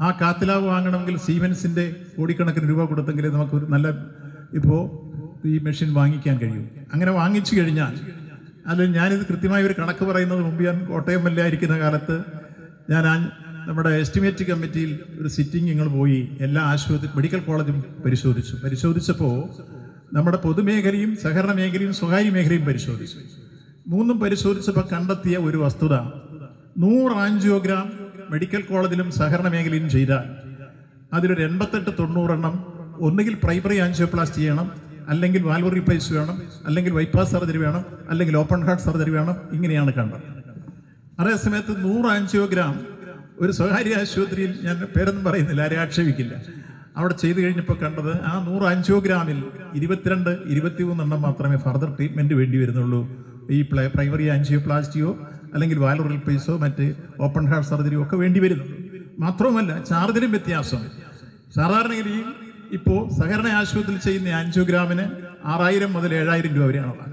ആ കാത്തിലാവ് വാങ്ങണമെങ്കിൽ സീമെൻസിന്റെ കോടിക്കണക്കിന് രൂപ കൊടുത്തെങ്കിലേ നമുക്ക് നല്ല ഇപ്പോൾ ഈ മെഷീൻ വാങ്ങിക്കാൻ കഴിയും. അങ്ങനെ വാങ്ങിച്ചു കഴിഞ്ഞാൽ അതിൽ ഞാനിത് കൃത്യമായി ഒരു കണക്ക് പറയുന്നത് മുമ്പ് ഞാൻ കോട്ടയം ആയിരിക്കുന്ന കാലത്ത് ഞാൻ നമ്മുടെ എസ്റ്റിമേറ്റ് കമ്മിറ്റിയിൽ ഒരു സിറ്റിംഗ് ഞങ്ങൾ പോയി എല്ലാ ആശുപത്രി മെഡിക്കൽ കോളേജും പരിശോധിച്ചു. പരിശോധിച്ചപ്പോൾ നമ്മുടെ പൊതുമേഖലയും സഹകരണ മേഖലയും സ്വകാര്യ മേഖലയും പരിശോധിച്ചു. മൂന്നും പരിശോധിച്ചപ്പോൾ കണ്ടെത്തിയ ഒരു വസ്തുത നൂറ് ആൻജിയോഗ്രാം മെഡിക്കൽ കോളേജിലും സഹകരണ മേഖലയിലും ചെയ്താൽ അതിലൊരു എൺപത്തെട്ട് തൊണ്ണൂറെണ്ണം ഒന്നുകിൽ പ്രൈമറി ആൻജിയോപ്ലാസ്റ്റി ചെയ്യണം അല്ലെങ്കിൽ വാൽവ് റീപ്ലേസ് വേണം അല്ലെങ്കിൽ ബൈപ്പാസ് സർജറി വേണം അല്ലെങ്കിൽ ഓപ്പൺ ഹാർട്ട് സർജറി വേണം ഇങ്ങനെയാണ് കണ്ടത്. അതേസമയത്ത് നൂറ് ആൻജിയോഗ്രാം ഒരു സ്വകാര്യ ആശുപത്രിയിൽ ഞാൻ പേരൊന്നും പറയുന്നില്ല ആരെയും ആക്ഷേപിക്കില്ല. അവിടെ ചെയ്തു കഴിഞ്ഞപ്പോൾ കണ്ടത് ആ നൂറ് ആൻജിയോഗ്രാമിൽ ഇരുപത്തിരണ്ട് ഇരുപത്തിമൂന്നെണ്ണം മാത്രമേ ഫർദർ ട്രീറ്റ്മെന്റ് വേണ്ടി വരുന്നുള്ളൂ. ഈ പ്ലേ പ്രൈമറി ആൻജിയോപ്ലാസ്റ്റിയോ അല്ലെങ്കിൽ വാൽവ് റീപ്ലേസോ മറ്റ് ഓപ്പൺ ഹാർട്ട് സർജറിയോ ഒക്കെ വേണ്ടി വരുന്നു മാത്രവുമല്ല ചാർജിലും വ്യത്യാസം. സാധാരണഗതിയിൽ ഇപ്പോൾ സഹകരണ ആശുപത്രിയിൽ ചെയ്യുന്ന ആൻജിയോഗ്രാമിന് ആറായിരം മുതൽ ഏഴായിരം രൂപ വരെയാണുള്ളത്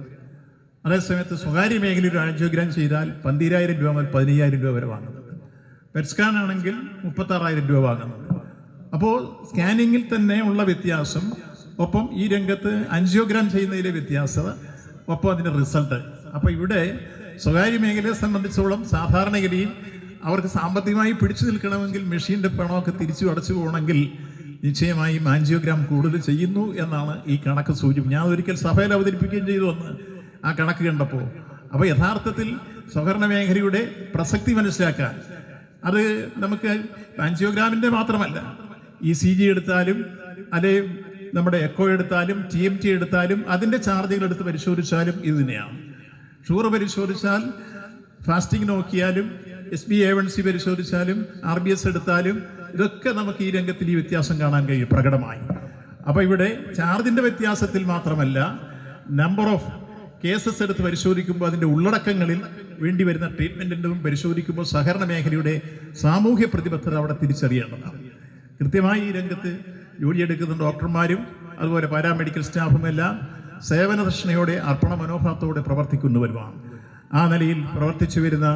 അതേസമയത്ത് സ്വകാര്യ മേഖലയിൽ ഒരു ആൻജിയോഗ്രാം ചെയ്താൽ പന്തിരായിരം രൂപ മുതൽ പതിനയ്യായിരം രൂപ വരെ വാങ്ങുന്നത് പെറ്റ്സ്കാൻ ആണെങ്കിൽ മുപ്പത്താറായിരം രൂപ വാങ്ങുന്നത് അപ്പോൾ സ്കാനിങ്ങിൽ തന്നെ ഉള്ള വ്യത്യാസം ഒപ്പം ഈ രംഗത്ത് ആൻജിയോഗ്രാം ചെയ്യുന്നതിലെ വ്യത്യാസത ഒപ്പം അതിന്റെ റിസൾട്ട് അപ്പോൾ ഇവിടെ സ്വകാര്യ മേഖലയെ സംബന്ധിച്ചോളം സാധാരണഗതിയിൽ അവർക്ക് സാമ്പത്തികമായി പിടിച്ചു നിൽക്കണമെങ്കിൽ മെഷീന്റെ പണമൊക്കെ തിരിച്ചു അടച്ചു പോകണമെങ്കിൽ നിശ്ചയമായും ആൻജിയോഗ്രാം കൂടുതൽ ചെയ്യുന്നു എന്നാണ് ഈ കണക്ക് സൂചിപ്പിക്കുന്നത്. ഞാൻ ഒരിക്കൽ സഭയിൽ അവതരിപ്പിക്കുകയും ചെയ്തു വന്ന് ആ കണക്ക് കണ്ടപ്പോൾ. അപ്പോൾ യഥാർത്ഥത്തിൽ സ്വകരണ മേഖലയുടെ പ്രസക്തി മനസ്സിലാക്കാൻ അത് നമുക്ക് ആൻജിയോഗ്രാമിന്റെ മാത്രമല്ല ഇ സി ജി എടുത്താലും അല്ലെ നമ്മുടെ എക്കോ എടുത്താലും ടി എം ടി എടുത്താലും അതിന്റെ ചാർജുകൾ എടുത്ത് പരിശോധിച്ചാലും ഇത് ഷുഗർ പരിശോധിച്ചാൽ ഫാസ്റ്റിംഗ് നോക്കിയാലും S B A one C പരിശോധിച്ചാലും R B S എടുത്താലും ഇതൊക്കെ നമുക്ക് ഈ രംഗത്തിൽ ഈ വ്യത്യാസം കാണാൻ കഴിയും പ്രകടമായി. അപ്പോൾ ഇവിടെ ചാർജിന്റെ വ്യത്യാസത്തിൽ മാത്രമല്ല നമ്പർ ഓഫ് കേസസ് എടുത്ത് പരിശോധിക്കുമ്പോൾ അതിന്റെ ഉള്ളടക്കങ്ങളിൽ വേണ്ടി വരുന്ന ട്രീറ്റ്മെന്റിനും പരിശോധിക്കുമ്പോൾ സഹകരണ മേഖലയുടെ സാമൂഹ്യ പ്രതിബദ്ധത അവിടെ തിരിച്ചറിയേണ്ടതാണ്. കൃത്യമായി ഈ രംഗത്ത് ജോലിയെടുക്കുന്ന ഡോക്ടർമാരും അതുപോലെ പാരാമെഡിക്കൽ സ്റ്റാഫും സേവനദർശനയോടെ അർപ്പണ മനോഭാവത്തോടെ പ്രവർത്തിക്കുന്നവരുമാണ്. ആ നിലയിൽ പ്രവർത്തിച്ചു വരുന്ന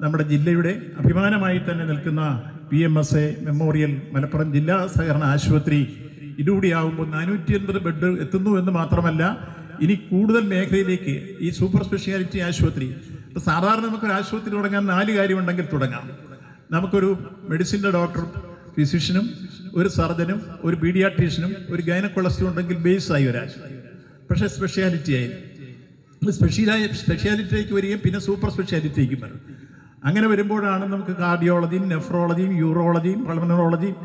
നമ്മുടെ ജില്ലയുടെ അഭിമാനമായി തന്നെ നിൽക്കുന്ന P M S A memorial Malappuram ജില്ലാ സഹകരണ ആശുപത്രി ഇതുകൂടിയാകുമ്പോൾ നാനൂറ്റി അൻപത് ബെഡ് എത്തുന്നു എന്ന് മാത്രമല്ല ഇനി കൂടുതൽ മേഖലയിലേക്ക് ഈ സൂപ്പർ സ്പെഷ്യാലിറ്റി ആശുപത്രി ഇപ്പൊ സാധാരണ നമുക്കൊരു ആശുപത്രി തുടങ്ങാൻ നാല് കാര്യമുണ്ടെങ്കിൽ തുടങ്ങാം. നമുക്കൊരു മെഡിസിന്റെ ഡോക്ടറും ഫിസിഷ്യനും ഒരു സർജനും ഒരു പീഡിയാട്രീഷ്യനും ഒരു ഗൈനക്കൊളസ്റ്റും ഉണ്ടെങ്കിൽ ബേസ് ആയി ഒരു ആശുപത്രി പക്ഷേ സ്പെഷ്യാലിറ്റി ആയി. സ്പെഷ്യലായി സ്പെഷ്യാലിറ്റിയിലേക്ക് വരികയും പിന്നെ സൂപ്പർ സ്പെഷ്യാലിറ്റിയിലേക്കും വരും. അങ്ങനെ വരുമ്പോഴാണ് നമുക്ക് കാർഡിയോളജിയും നെഫ്രോളജിയും യൂറോളജിയും പ്രൾമനോളജിയും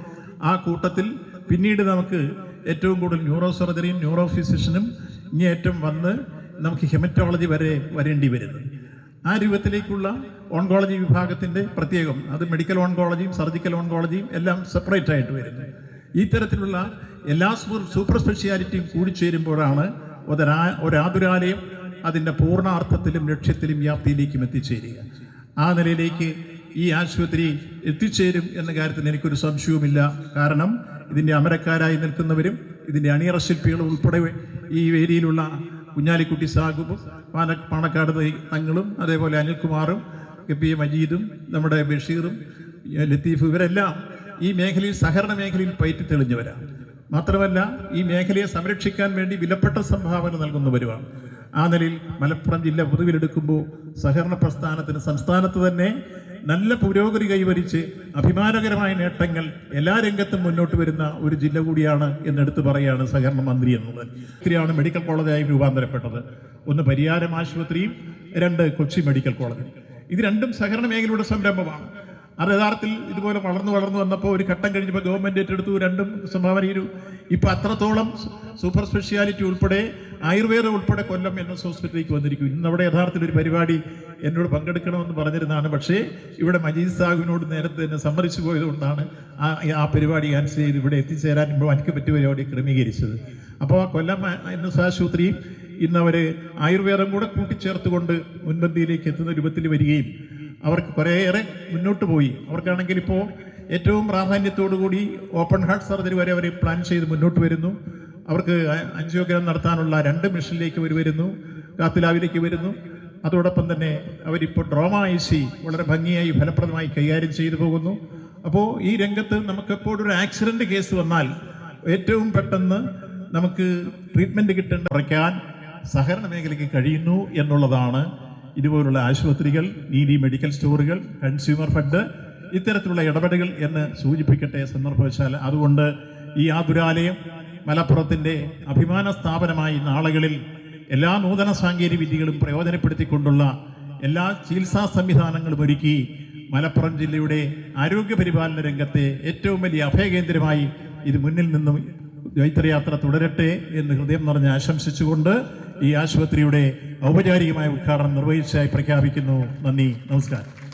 ആ കൂട്ടത്തിൽ പിന്നീട് നമുക്ക് ഏറ്റവും കൂടുതൽ ന്യൂറോ സർജറിയും ന്യൂറോ ഫിസിഷ്യനും ഇങ്ങേറ്റം വന്ന് നമുക്ക് ഹെമറ്റോളജി വരെ വരേണ്ടി വരുന്നത് ആ രൂപത്തിലേക്കുള്ള ഓൺകോളജി വിഭാഗത്തിന്റെ പ്രത്യേകം അത് മെഡിക്കൽ ഓൺകോളജിയും സർജിക്കൽ ഓൺകോളജിയും എല്ലാം സെപ്പറേറ്റ് ആയിട്ട് വരുന്നത് ഈ തരത്തിലുള്ള എല്ലാ സൂപ്പർ- സ്പെഷ്യാലിറ്റിയും കൂടിച്ചേരുമ്പോഴാണ് ഒരാ ഒരാതുരാലയം അതിന്റെ പൂർണാർത്ഥത്തിലും ലക്ഷ്യത്തിലും വ്യാപ്തിയിലേക്കും എത്തിച്ചേരുക. ആ നിലയിലേക്ക് ഈ ആശുപത്രി എത്തിച്ചേരും എന്ന കാര്യത്തിൽ എനിക്കൊരു സംശയവുമില്ല. കാരണം ഇതിന്റെ അമരക്കാരായി നിൽക്കുന്നവരും ഇതിന്റെ അണിയറ ശില്പികളും ഉൾപ്പെടെ ഈ ഏരിയയിലുള്ള കുഞ്ഞാലിക്കുട്ടി സാഹിബും പാല പാണക്കാട് തങ്ങളും അതേപോലെ അനിൽകുമാറും കെ പി എ മജീദും നമ്മുടെ ബഷീറും ലത്തീഫ് ഇവരെല്ലാം ഈ മേഖലയിൽ സഹകരണ മേഖലയിൽ പയറ്റി തെളിഞ്ഞവരാണ്. മാത്രമല്ല ഈ മേഖലയെ സംരക്ഷിക്കാൻ വേണ്ടി വിലപ്പെട്ട സംഭാവന നൽകുന്നവരുമാണ് ആ നിലയിൽ മലപ്പുറം ജില്ല പൊതുവിലെടുക്കുമ്പോൾ സഹകരണ പ്രസ്ഥാനത്തിന് സംസ്ഥാനത്ത് തന്നെ നല്ല പുരോഗതി കൈവരിച്ച് അഭിമാനകരമായ നേട്ടങ്ങൾ എല്ലാ രംഗത്തും മുന്നോട്ട് വരുന്ന ഒരു ജില്ല കൂടിയാണ് എന്നെടുത്ത് പറയുകയാണ് സഹകരണ മന്ത്രി എന്നുള്ളത് ഇത്രയാണ് മെഡിക്കൽ കോളേജായി രൂപാന്തരപ്പെട്ടത്. ഒന്ന് പരിയാരം ആശുപത്രിയും രണ്ട് കൊച്ചി മെഡിക്കൽ കോളേജ്. ഇത് രണ്ടും സഹകരണ മേഖലയുടെ സംരംഭമാണ്. അത് യഥാർത്ഥത്തിൽ ഇതുപോലെ വളർന്നു വളർന്നു വന്നപ്പോൾ ഒരു ഘട്ടം കഴിഞ്ഞപ്പോൾ ഗവൺമെന്റ് ഏറ്റെടുത്തു. രണ്ടും സംഭാവന ചെയ്തു. ഇപ്പോൾ അത്രത്തോളം സൂപ്പർ സ്പെഷ്യാലിറ്റി ഉൾപ്പെടെ ആയുർവേദം ഉൾപ്പെടെ കൊല്ലം എൻ എസ് ഹോസ്പിറ്റലിലേക്ക് വന്നിരിക്കും ഇന്ന് അവിടെ യഥാർത്ഥത്തിൽ ഒരു പരിപാടി എന്നോട് പങ്കെടുക്കണമെന്ന് പറഞ്ഞിരുന്നതാണ്. പക്ഷേ ഇവിടെ മജീദ് സാഹിബിനോട് നേരത്തെ തന്നെ സമ്മതിച്ചു പോയതുകൊണ്ടാണ് ആ ആ പരിപാടി ക്യാൻസൽ ചെയ്ത് ഇവിടെ എത്തിച്ചേരാൻ ഇപ്പോൾ എനിക്ക് പറ്റിയ പരിപാടി ക്രമീകരിച്ചത്. അപ്പോൾ കൊല്ലം എൻ എസ് ആശുപത്രിയും ഇന്ന് അവർ ആയുർവേദം കൂടെ കൂട്ടിച്ചേർത്തുകൊണ്ട് മുൻപന്തിയിലേക്ക് എത്തുന്ന രൂപത്തിൽ വരികയും അവർക്ക് കുറേയേറെ മുന്നോട്ട് പോയി. അവർക്കാണെങ്കിൽ ഇപ്പോൾ ഏറ്റവും പ്രാധാന്യത്തോടു കൂടി ഓപ്പൺ ഹാർട്ട് സർജറി വരെ അവർ പ്ലാൻ ചെയ്ത് മുന്നോട്ട് വരുന്നു. അവർക്ക് അഞ്ചിയോഗ്രാം നടത്താനുള്ള രണ്ട് മിഷനിലേക്ക് അവർ വരുന്നു. കാത്തിലാവിലേക്ക് വരുന്നു. അതോടൊപ്പം തന്നെ അവരിപ്പോൾ ഡ്രോമ ഐ സി വളരെ ഭംഗിയായി ഫലപ്രദമായി കൈകാര്യം ചെയ്തു പോകുന്നു. അപ്പോൾ ഈ രംഗത്ത് നമുക്കെപ്പോഴും ഒരു ആക്സിഡന്റ് കേസ് വന്നാൽ ഏറ്റവും പെട്ടെന്ന് നമുക്ക് ട്രീറ്റ്മെന്റ് കിട്ടേണ്ട കുറയ്ക്കാൻ സഹകരണ മേഖലയ്ക്ക് കഴിയുന്നു എന്നുള്ളതാണ് ഇതുപോലുള്ള ആശുപത്രികൾ നീതി മെഡിക്കൽ സ്റ്റോറുകൾ കൺസ്യൂമർ ഫണ്ട് ഇത്തരത്തിലുള്ള ഇടപെടലുകൾ എന്ന് സൂചിപ്പിക്കട്ടെ സന്ദർഭവശാൽ. അതുകൊണ്ട് ഈ ആതുരാലയം മലപ്പുറത്തിന്റെ അഭിമാന സ്ഥാപനമായി നാളുകളിൽ എല്ലാ നൂതന സാങ്കേതിക വിദ്യകളും പ്രയോജനപ്പെടുത്തിക്കൊണ്ടുള്ള എല്ലാ ചികിത്സാ സംവിധാനങ്ങളും ഒരുക്കി മലപ്പുറം ജില്ലയുടെ ആരോഗ്യ പരിപാലന രംഗത്തെ ഏറ്റവും വലിയ അഭയകേന്ദ്രമായി ഇത് മുന്നിൽ നിന്നും ജൈത്രയാത്ര തുടരട്ടെ എന്ന് ഹൃദയം നിറഞ്ഞ് ആശംസിച്ചുകൊണ്ട് ഈ ആശുപത്രിയുടെ ഔപചാരികമായ ഉദ്ഘാടനം നിർവഹിച്ചതായി പ്രഖ്യാപിക്കുന്നു. നന്ദി. നമസ്കാരം.